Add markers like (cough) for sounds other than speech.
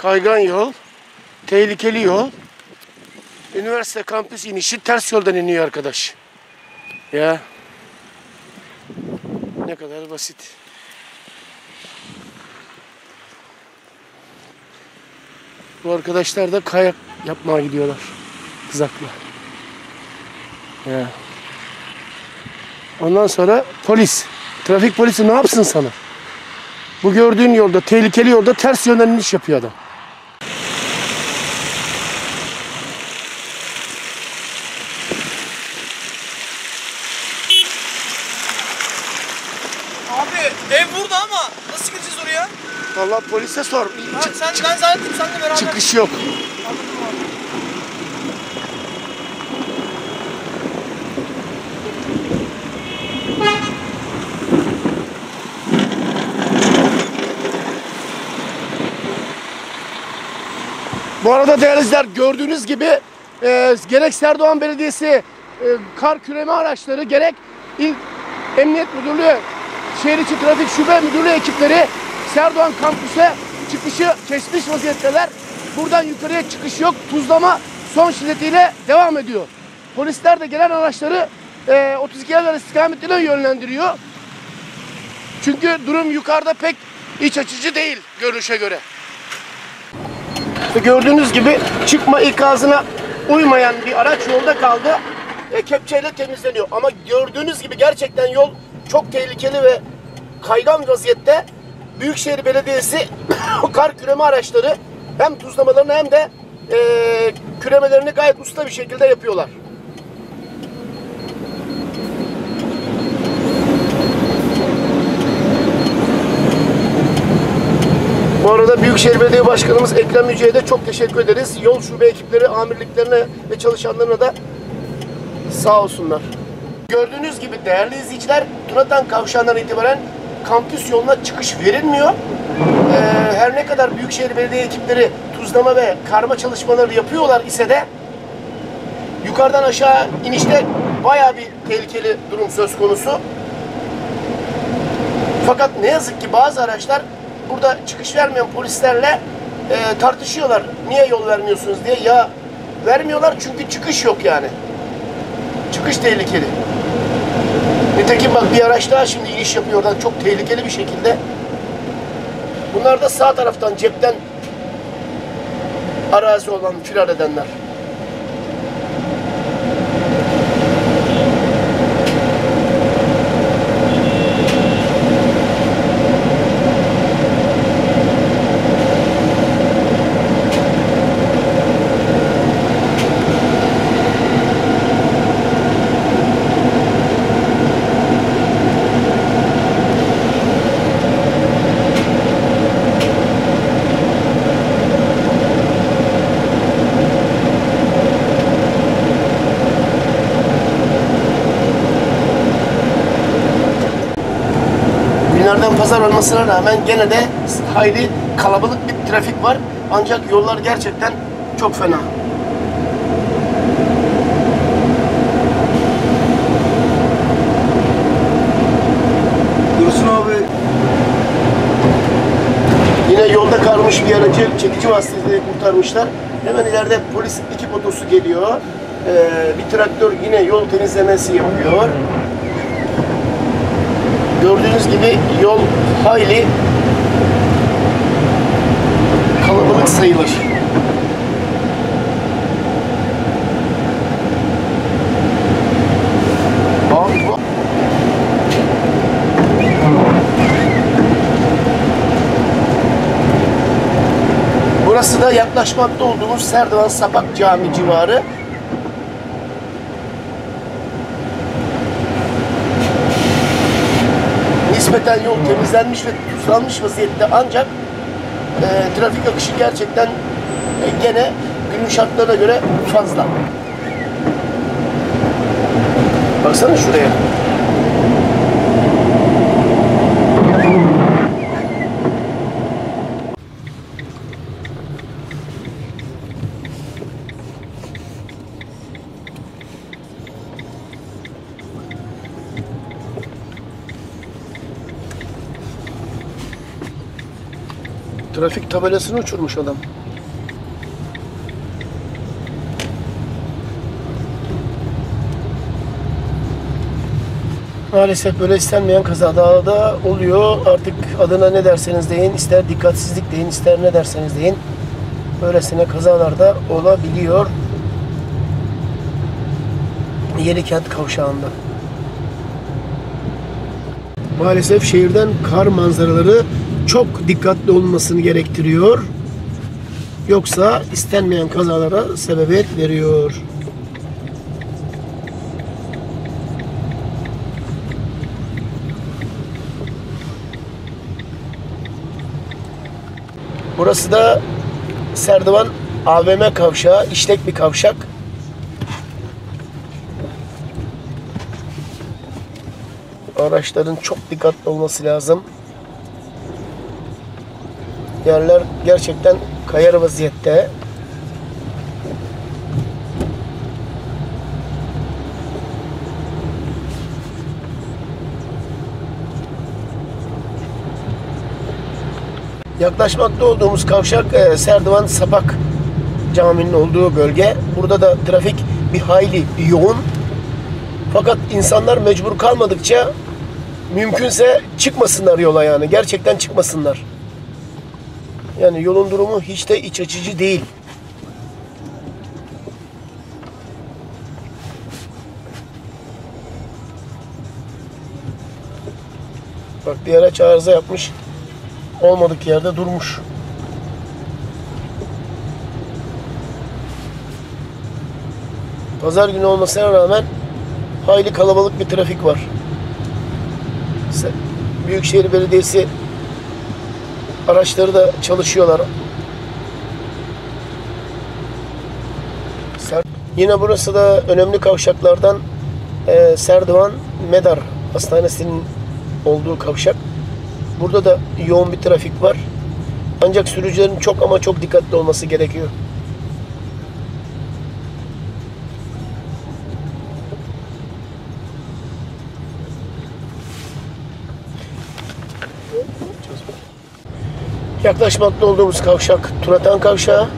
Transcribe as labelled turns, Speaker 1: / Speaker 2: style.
Speaker 1: kaygan yol, tehlikeli yol. Üniversite kampüs inişi ters yoldan iniyor arkadaş. Ya. Ne kadar basit. Bu arkadaşlar da kayak yapmaya gidiyorlar. Kızakla. Ya. Ondan sonra polis. Trafik polisi ne yapsın sana? Bu gördüğün yolda, tehlikeli yolda ters yönden iniş yapıyor adam.
Speaker 2: Abi ev burada ama nasıl gideceğiz oraya?
Speaker 1: Vallahi polise sor.
Speaker 2: Ha,
Speaker 1: Çık-
Speaker 2: sen ben zannettim seninle beraber.
Speaker 1: çıkış yok.
Speaker 2: Anladım abi.
Speaker 1: Bu arada değerli izleyiciler gördüğünüz gibi e, gerek Serdoğan Belediyesi e, kar küreme araçları gerek İl Emniyet Müdürlüğü Şehir İçi Trafik Şube Müdürlüğü ekipleri Serdoğan kampüse çıkışı kesmiş vaziyetteler. Buradan yukarıya çıkış yok. Tuzlama son şiddetiyle devam ediyor. Polisler de gelen araçları e, 32 evler istikametine yönlendiriyor. Çünkü durum yukarıda pek iç açıcı değil görünüşe göre. Gördüğünüz gibi çıkma ikazına uymayan bir araç yolda kaldı. E, kepçeyle temizleniyor. Ama gördüğünüz gibi gerçekten yol çok tehlikeli ve kaygan vaziyette. Büyükşehir Belediyesi (coughs) kar küreme araçları hem tuzlamalarını hem de e, küremelerini gayet usta bir şekilde yapıyorlar. Bu arada Büyükşehir Belediye Başkanımız Ekrem Yüce'ye de çok teşekkür ederiz. Yol şube ekipleri, amirliklerine ve çalışanlarına da sağ olsunlar. Gördüğünüz gibi değerli izleyiciler, Tunatan kavşağından itibaren kampüs yoluna çıkış verilmiyor. Ee, her ne kadar Büyükşehir Belediye ekipleri tuzlama ve karma çalışmaları yapıyorlar ise de yukarıdan aşağı inişte bayağı bir tehlikeli durum söz konusu. Fakat ne yazık ki bazı araçlar burada çıkış vermeyen polislerle e, tartışıyorlar. Niye yol vermiyorsunuz diye. Ya vermiyorlar çünkü çıkış yok yani. Çıkış tehlikeli. Nitekim bak bir araç daha şimdi iniş yapıyor oradan çok tehlikeli bir şekilde. Bunlar da sağ taraftan cepten arazi olan firar edenler. Günlerden pazar olmasına rağmen gene de hayli kalabalık bir trafik var. Ancak yollar gerçekten çok fena.
Speaker 3: Dursun abi.
Speaker 1: Yine yolda kalmış bir aracı çekici vasıtasıyla kurtarmışlar. Hemen ileride polis ekip otosu geliyor. Ee, bir traktör yine yol temizlemesi yapıyor. Gördüğünüz gibi yol hayli kalabalık sayılır. Burası da yaklaşmakta olduğumuz Serdivan Sapak Cami civarı. Nispeten yol temizlenmiş ve tuzlanmış vaziyette ancak e, trafik akışı gerçekten e, gene günün şartlarına göre fazla. Baksana şuraya. Trafik tabelasını uçurmuş adam. Maalesef böyle istenmeyen kazalar da oluyor. Artık adına ne derseniz deyin, ister dikkatsizlik deyin, ister ne derseniz deyin. Böylesine kazalar da olabiliyor. Yenikent kavşağında. Maalesef şehirden kar manzaraları çok dikkatli olmasını gerektiriyor. Yoksa istenmeyen kazalara sebebiyet veriyor. Burası da Serdivan AVM kavşağı, işlek bir kavşak. Araçların çok dikkatli olması lazım. Yerler gerçekten kayar vaziyette. Yaklaşmakta olduğumuz kavşak e, Serdivan Sapak Camii'nin olduğu bölge. Burada da trafik bir hayli yoğun. Fakat insanlar mecbur kalmadıkça mümkünse çıkmasınlar yola yani. Gerçekten çıkmasınlar. Yani yolun durumu hiç de iç açıcı değil. Bak bir araç arıza yapmış. Olmadık yerde durmuş. Pazar günü olmasına rağmen hayli kalabalık bir trafik var. Büyükşehir Belediyesi araçları da çalışıyorlar. Yine burası da önemli kavşaklardan e, Serdivan Medar Hastanesi'nin olduğu kavşak. Burada da yoğun bir trafik var. Ancak sürücülerin çok ama çok dikkatli olması gerekiyor. Yaklaşmakta olduğumuz kavşak Turatan Kavşağı.